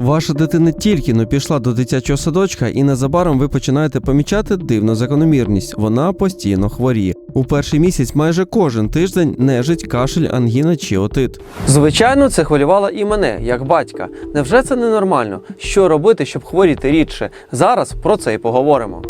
Ваша дитина тільки но пішла до дитячого садочка, і незабаром ви починаєте помічати дивну закономірність. Вона постійно хворіє. У перший місяць майже кожен тиждень нежить, кашель, ангіна чи отит. Звичайно, це хвилювало і мене, як батька. Невже це ненормально? Що робити, щоб хворіти рідше? Зараз про це і поговоримо.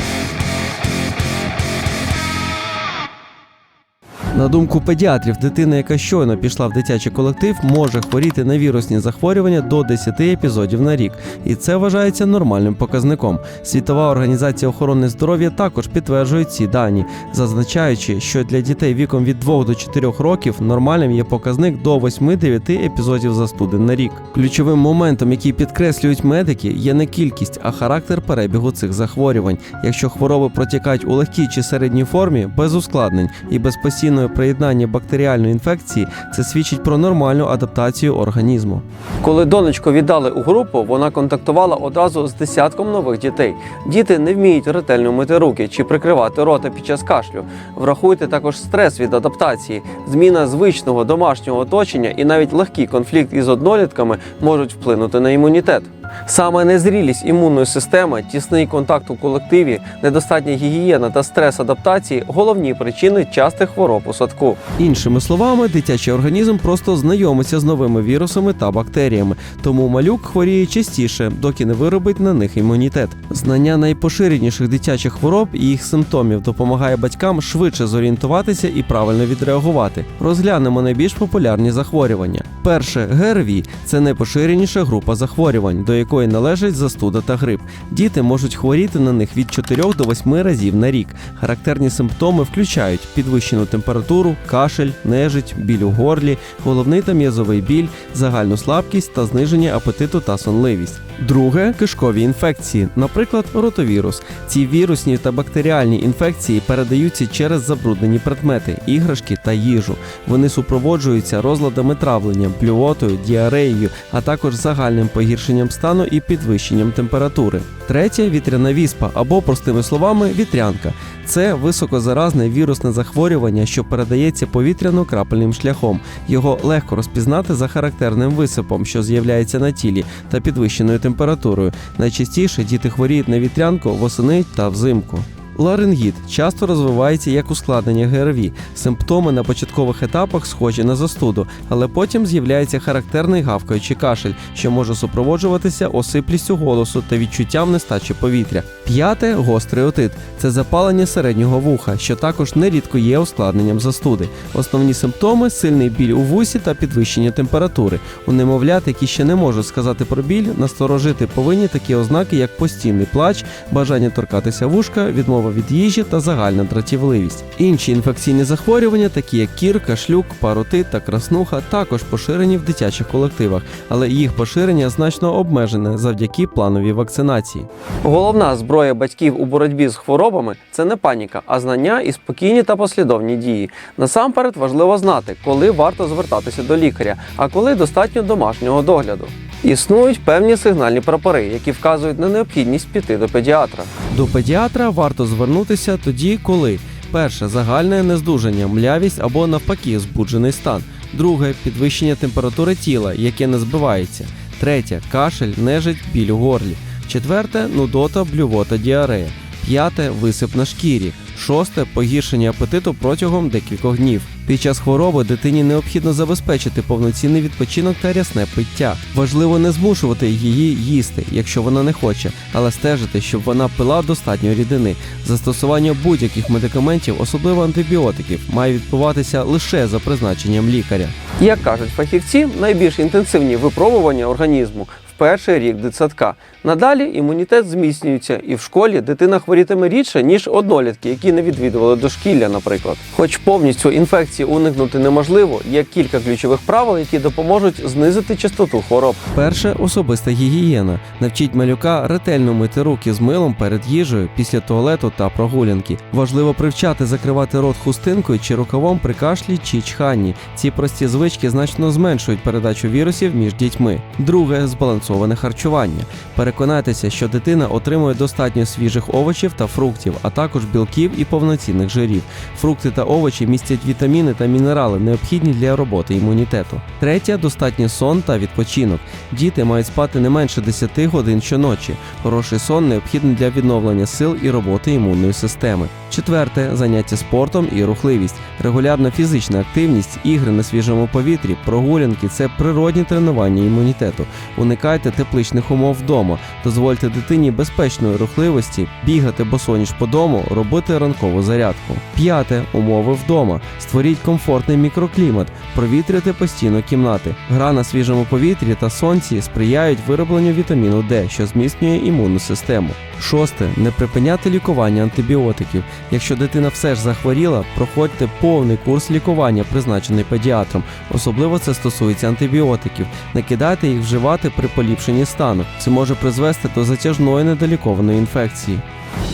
На думку педіатрів, дитина, яка щойно пішла в дитячий колектив, може хворіти на вірусні захворювання до 10 епізодів на рік, і це вважається нормальним показником. Світова організація охорони здоров'я також підтверджує ці дані, зазначаючи, що для дітей віком від 2 до 4 років нормальним є показник до 8-9 епізодів застуди на рік. Ключовим моментом, який підкреслюють медики, є не кількість, а характер перебігу цих захворювань. Якщо хвороби протікають у легкій чи середній формі, без ускладнень і без постійного приєднання бактеріальної інфекції, це свідчить про нормальну адаптацію організму. Коли донечку віддали у групу, вона контактувала одразу з десятком нових дітей. Діти не вміють ретельно мити руки чи прикривати рота під час кашлю. Врахуйте також стрес від адаптації, зміна звичного домашнього оточення і навіть легкий конфлікт із однолітками можуть вплинути на імунітет. Саме незрілість імунної системи, тісний контакт у колективі, недостатня гігієна та стрес адаптації головні причини частих хвороб у садку. Іншими словами, дитячий організм просто знайомиться з новими вірусами та бактеріями, тому малюк хворіє частіше, доки не виробить на них імунітет. Знання найпоширеніших дитячих хвороб і їх симптомів допомагає батькам швидше зорієнтуватися і правильно відреагувати. Розглянемо найбільш популярні захворювання. Перше ГРВІ – це найпоширеніша група захворювань, до якої належать застуда та грип. Діти можуть хворіти на них від 4 до 8 разів на рік. Характерні симптоми включають підвищену температуру, кашель, нежить, біль у горлі, головний та м'язовий біль, загальну слабкість та зниження апетиту та сонливість. Друге кишкові інфекції, наприклад, ротовірус. Ці вірусні та бактеріальні інфекції передаються через забруднені предмети, іграшки та їжу. Вони супроводжуються розладами травлення, блювотою, діареєю, а також загальним погіршенням стану і підвищенням температури. Третє вітряна віспа або, простими словами, вітрянка. Це високозаразне вірусне захворювання, що передається повітряно-крапельним шляхом. Його легко розпізнати за характерним висипом, що з'являється на тілі, та підвищеною температурою. Найчастіше діти хворіють на вітрянку восени та взимку. Ларингіт часто розвивається як ускладнення ГРВІ. Симптоми на початкових етапах схожі на застуду, але потім з'являється характерний гавкаючий кашель, що може супроводжуватися осиплістю голосу та відчуттям нестачі повітря. П'яте гострий отит це запалення середнього вуха, що також нерідко є ускладненням застуди. Основні симптоми сильний біль у вусі та підвищення температури. У немовлят, які ще не можуть сказати про біль, насторожити повинні такі ознаки, як постійний плач, бажання торкатися вушка, відмова від їжі та загальна дратівливість. Інші інфекційні захворювання, такі як кір, кашлюк, паротит та краснуха, також поширені в дитячих колективах, але їх поширення значно обмежене завдяки плановій вакцинації. Головна зброя батьків у боротьбі з хворобами це не паніка, а знання і спокійні та послідовні дії. Насамперед важливо знати, коли варто звертатися до лікаря, а коли достатньо домашнього догляду. Існують певні сигнальні прапори, які вказують на необхідність піти до педіатра. До педіатра варто звернутися тоді, коли перше загальне нездужання, млявість або навпаки збуджений стан. Друге підвищення температури тіла, яке не збивається. Третє кашель, нежить, біль у горлі. Четверте нудота, блювота, діарея. П'яте висип на шкірі. Шосте погіршення апетиту протягом декількох днів. Під час хвороби дитині необхідно забезпечити повноцінний відпочинок та рясне пиття. Важливо не змушувати її їсти, якщо вона не хоче, але стежити, щоб вона пила достатньо рідини. Застосування будь-яких медикаментів, особливо антибіотиків, має відбуватися лише за призначенням лікаря. Як кажуть фахівці, найбільш інтенсивні випробування організму перший рік дитсадка. Надалі імунітет зміцнюється, і в школі дитина хворітиме рідше, ніж однолітки, які не відвідували дошкілля, наприклад. Хоч повністю інфекції уникнути неможливо, є кілька ключових правил, які допоможуть знизити частоту хвороб. Перше особиста гігієна. Навчіть малюка ретельно мити руки з милом перед їжею, після туалету та прогулянки. Важливо привчати закривати рот хустинкою чи рукавом при кашлі чи чханні. Ці прості звички значно зменшують передачу вірусів між дітьми. Друге збалансоване харчування. Переконайтеся, що дитина отримує достатньо свіжих овочів та фруктів, а також білків і повноцінних жирів. Фрукти та овочі містять вітаміни та мінерали, необхідні для роботи імунітету. Третє достатній сон та відпочинок. Діти мають спати не менше 10 годин щоночі. Хороший сон необхідний для відновлення сил і роботи імунної системи. Четверте заняття спортом і рухливість. Регулярна фізична активність, ігри на свіжому повітрі, прогулянки це природні тренування імунітету. Уникайте тепличних умов вдома, дозвольте дитині безпечної рухливості, бігати босоніж по дому, робити ранкову зарядку. П'яте умови вдома. Створіть комфортний мікроклімат, провітрюйте постійно кімнати. Гра на свіжому повітрі та сонці сприяють виробленню вітаміну Д, що зміцнює імунну систему. Шосте не припиняти лікування антибіотиків. Якщо дитина все ж захворіла, проходьте повний курс лікування, призначений педіатром. Особливо це стосується антибіотиків. Не кидайте їх вживати при поліпшенні стану. Це може призвести до затяжної недолікованої інфекції.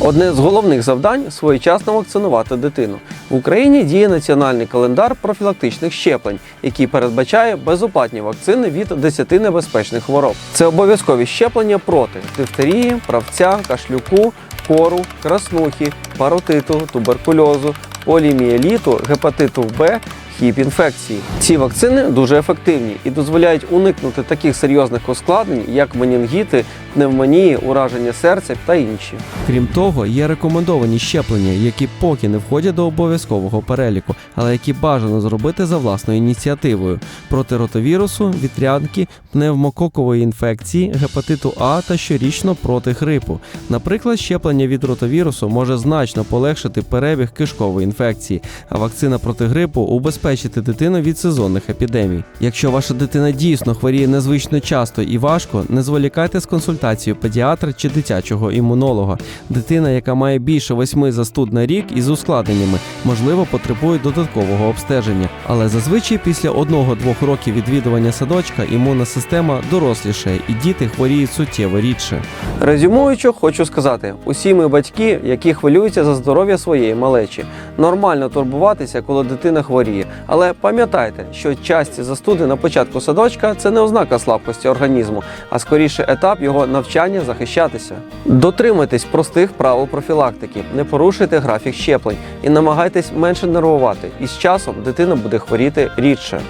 Одне з головних завдань своєчасно вакцинувати дитину. В Україні діє національний календар профілактичних щеплень, який передбачає безоплатні вакцини від 10 небезпечних хвороб. Це обов'язкові щеплення проти дифтерії, правця, кашлюку, кору, краснухи, паротиту, туберкульозу, полімієліту, гепатиту Б. Хіп-інфекції. Ці вакцини дуже ефективні і дозволяють уникнути таких серйозних ускладнень, як менінгіти, пневмонії, ураження серця та інші. Крім того, є рекомендовані щеплення, які поки не входять до обов'язкового переліку, але які бажано зробити за власною ініціативою проти ротовірусу, вітрянки, пневмококової інфекції, гепатиту А та щорічно проти грипу. Наприклад, щеплення від ротовірусу може значно полегшити перебіг кишкової інфекції, а вакцина проти грипу убезпечити дитину від сезонних епідемій. Якщо ваша дитина дійсно хворіє незвично часто і важко, не зволікайте з консультацією педіатра чи дитячого імунолога. Дитина, яка має більше восьми застуд на рік із ускладненнями, можливо, потребує додаткового обстеження. Але зазвичай після одного-двох років відвідування садочка імунна система дорослішає і діти хворіють суттєво рідше. Резюмуючи, хочу сказати: усі ми батьки, які хвилюються за здоров'я своєї малечі. Нормально турбуватися, коли дитина хворіє. Але пам'ятайте, що часті застуди на початку садочка це не ознака слабкості організму, а скоріше етап його навчання захищатися. Дотримуйтесь простих правил профілактики, не порушуйте графік щеплень і намагайтесь менше нервувати. І з часом дитина буде хворіти рідше.